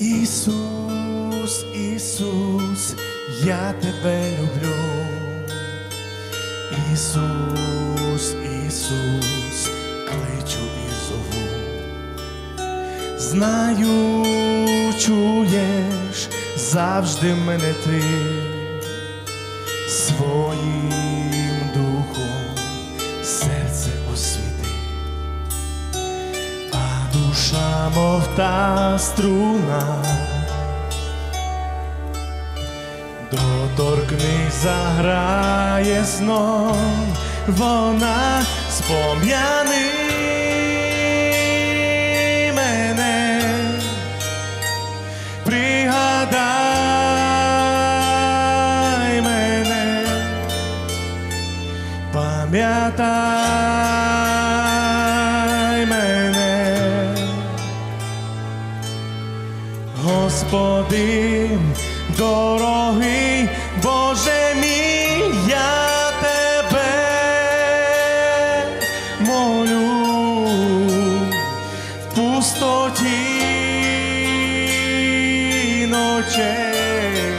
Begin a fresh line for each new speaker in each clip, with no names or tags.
Ісус, Ісус, я тебе люблю. Ісус, Ісус, кличу і зову. Знаю, чуєш завжди мене ти своїм душа, мов та струна, доторкни, заграє знов, вона спом'яни Господи, дорогий Боже мій, я тебе молю. В пустоті ночей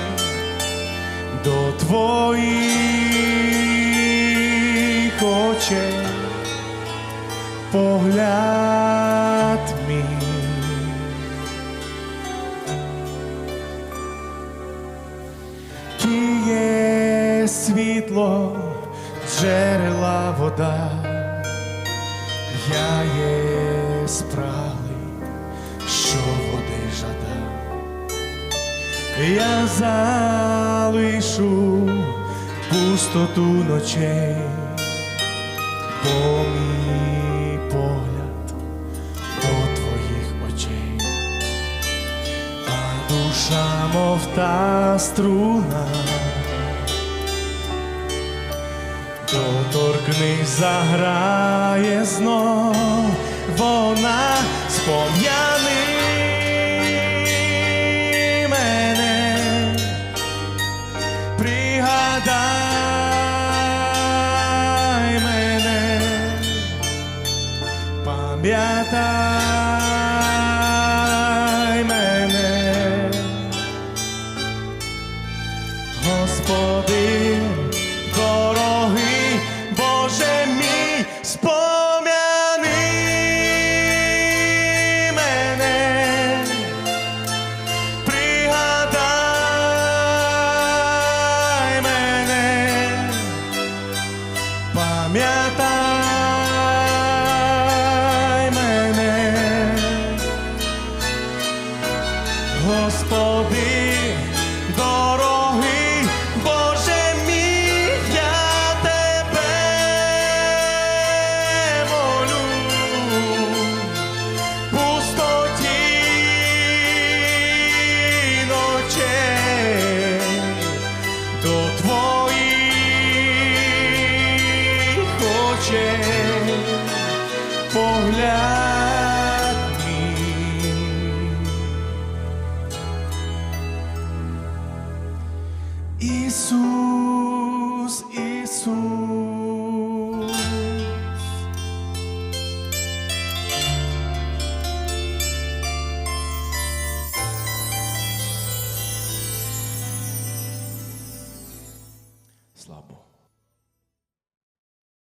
до твоїх очей погляд світло, джерела вода, я є спраглий, що води жада. Я залишу пустоту ночей, бо мій погляд до твоїх очей, а душа, мов та струна, доторкнись, заграє знов, вона спом'яни мене, пригадай мене, пам'ятай мене, Господи, очей погляд мій. Ісус, Ісус. Слава Богу.